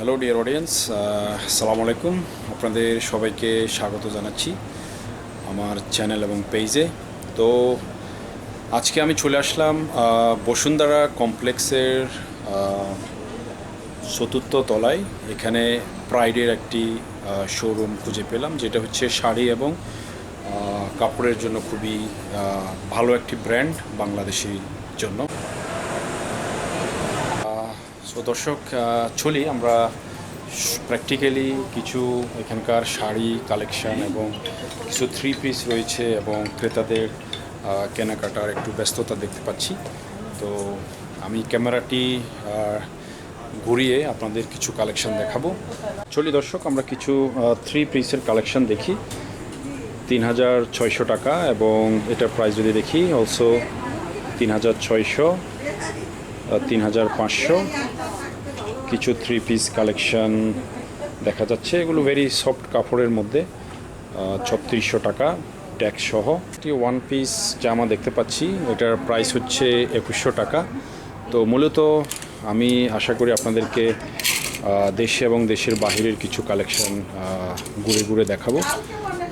Hello dear audience আসসালামু আলাইকুম আপনাদের সবাইকে স্বাগত জানাচ্ছি আমার চ্যানেল এবং পেজে তো আজকে আমি চলে আসলাম বসুন্ধরা কমপ্লেক্সের চতুর্থ তলায়। এখানে প্রাইডের একটি শোরুম খুঁজে পেলাম, যেটা হচ্ছে শাড়ি এবং কাপড়ের জন্য খুবই ভালো একটি ব্র্যান্ড বাংলাদেশির জন্য। সো দর্শক চলি আমরা প্র্যাকটিক্যালি কিছু এখানকার শাড়ি কালেকশন এবং কিছু থ্রি পিস রয়েছে এবং ক্রেতাদের কেনাকাটার একটু ব্যস্ততা দেখতে পাচ্ছি। তো আমি ক্যামেরাটি ঘুরিয়ে আপনাদের কিছু কালেকশন দেখাবো। চলি দর্শক, আমরা কিছু থ্রি পিসের কালেকশন দেখি। তিন হাজার ছয়শো টাকা এবং এটার প্রাইস যদি দেখি অলসো তিন হাজার ছয়শো তিন হাজার পাঁচশো। কিছু থ্রি পিস কালেকশন দেখা যাচ্ছে। এগুলো ভেরি সফট কাপড়ের মধ্যে ছত্রিশশো টাকা ট্যাক্স সহ। একটি ওয়ান পিস জামা দেখতে পাচ্ছি, এটার প্রাইস হচ্ছে একুশশো টাকা। তো মূলত আমি আশা করি আপনাদেরকে দেশে এবং দেশের বাহিরের কিছু কালেকশন ঘুরে ঘুরে দেখাবো।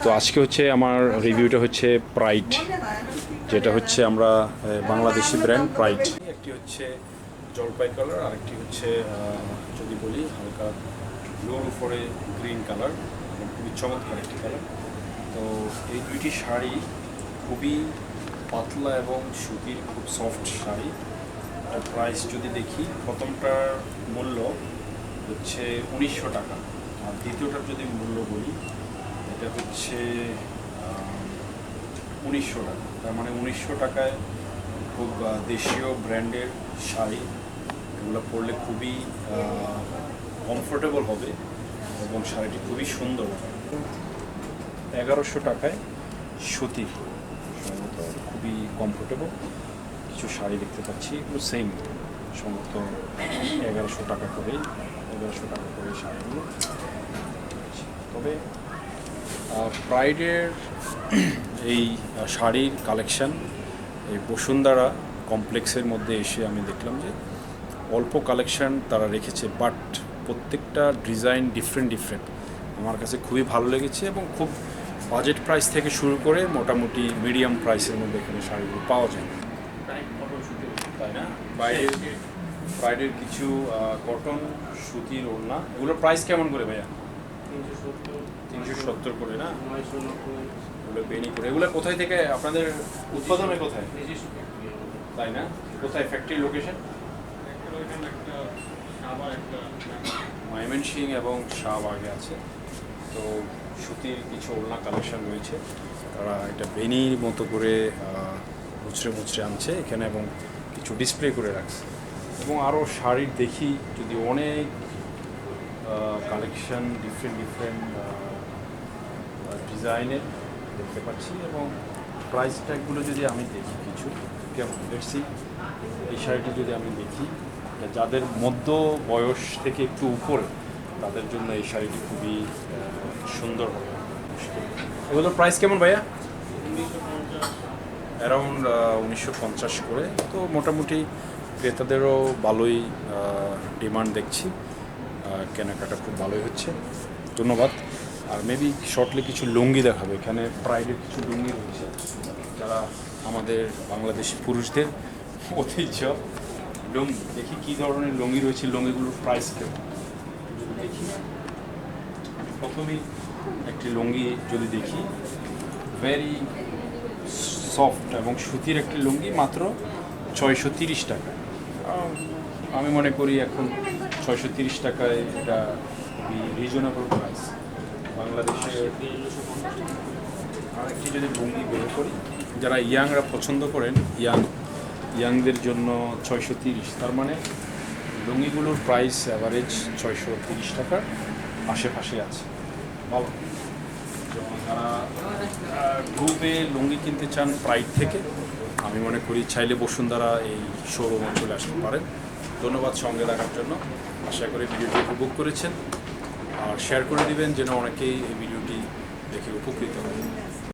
তো আজকে হচ্ছে আমার রিভিউটা হচ্ছে প্রাইড যেটা হচ্ছে আমরা বাংলাদেশি ব্র্যান্ড প্রাইড একটি হচ্ছে জলপাই কালার আরেকটি হচ্ছে যদি বলি, হালকা ব্লুর উপরে গ্রিন কালার খুবই চমৎকার একটি কালার তো এই দুইটি শাড়ি খুবই পাতলা এবং সুতির খুব সফট শাড়ি। আর প্রাইস যদি দেখি, প্রথমটার মূল্য হচ্ছে উনিশশো টাকা। আর দ্বিতীয়টার যদি মূল্য বলি, এটা হচ্ছে উনিশশো টাকা। তার মানে উনিশশো টাকায় খুব দেশীয় ব্র্যান্ডের শাড়ি। এগুলো পরলে খুবই কমফোর্টেবল হবে এবং শাড়িটি খুবই সুন্দর এগারোশো টাকায় সুতির খুবই কমফোর্টেবল কিছু শাড়ি দেখতে পাচ্ছি, এগুলো সেম সম্ভবত এগারোশো টাকা করেই, এগারোশো টাকা করে শাড়িগুলো। তবে প্রাইডের এই শাড়ির কালেকশান এই বসুন্ধরা কমপ্লেক্সের মধ্যে এসে আমি দেখলাম যে অল্প কালেকশন তারা রেখেছে বাট প্রত্যেকটা ডিজাইন ডিফারেন্ট ডিফারেন্ট আমার কাছে খুবই ভালো লেগেছে এবং খুব বাজেট প্রাইস থেকে শুরু করে মোটামুটি মিডিয়াম প্রাইসের মধ্যে এখানে শাড়িগুলো পাওয়া যায়। তাই না বাইরের প্রাইডের কিছু কটন সুতির ওড়না। এগুলোর প্রাইস কেমন করে ভাইয়া? তিনশো সত্তর করে না? এগুলো বেনি করে। এগুলো কোথায় থেকে? আপনাদের উৎপাদন কোথায়? তাই না? কোথায়? ফ্যাক্টরি লোকেশন ময়মনসিং এবং শাহবাগে আছে। তো সুতির কিছু ওড়না কালেকশন রয়েছে। তারা এটা বেনির মতো করে মুচড়ে মুচড়ে আনছে এখানে এবং কিছু ডিসপ্লে করে রাখছে। এবং আরও শাড়ির দেখি, যদি অনেক কালেকশন ডিফারেন্ট ডিফারেন্ট ডিজাইনের দেখতে পাচ্ছি এবং প্রাইস ট্যাগগুলো যদি আমি দেখি কিছু, কেমন? দেখছি এই শাড়িটি যদি আমি দেখি। যাদের মধ্য বয়স থেকে একটু উপরে তাদের জন্য এই শাড়িটি খুবই সুন্দর হবে। এগুলোর প্রাইস কেমন ভাইয়া? অ্যারাউন্ড উনিশশো পঞ্চাশ করে। তো মোটামুটি ক্রেতাদেরও ভালোই ডিমান্ড দেখছি। কেনাকাটা খুব ভালোই হচ্ছে। ধন্যবাদ। আর মেবি শর্টলি কিছু লুঙ্গি দেখাবে। এখানে প্রাইডের কিছু লুঙ্গি রয়েছে। যারা আমাদের বাংলাদেশি পুরুষদের ঐতিহ্য। লুঙ্গি, দেখি কী ধরনের লুঙ্গি রয়েছে, লুঙ্গিগুলোর প্রাইস কেমন? দেখি। প্রথমেই একটি লুঙ্গি যদি দেখি ভেরি সফট এবং সুতির একটি লুঙ্গি, মাত্র ছয়শো তিরিশ টাকা। আমি মনে করি এখন ছয়শো তিরিশ টাকায় এটা খুবই রিজনেবল প্রাইস বাংলাদেশে আরেকটি যদি লুঙ্গি বের করি, যারা ইয়াংরা পছন্দ করেন ইয়াং ইয়াংদের জন্য ছয়শো তিরিশ, তার মানে লুঙ্গিগুলোর প্রাইস অ্যাভারেজ ছয়শো তিরিশ টাকার আশেপাশে আছে। ভালো। যারা গ্রুপে লুঙ্গি কিনতে চান প্রাইড থেকে, আমি মনে করি চাইলে বসুন্ধরা এই শোরুমে চলে আসতে পারেন। ধন্যবাদ সঙ্গে দেখার জন্য। আশা করি ভিডিওটি উপভোগ করেছেন। আর শেয়ার করে দিবেন যেন অনেকেই এই ভিডিওটি দেখে উপকৃত হয়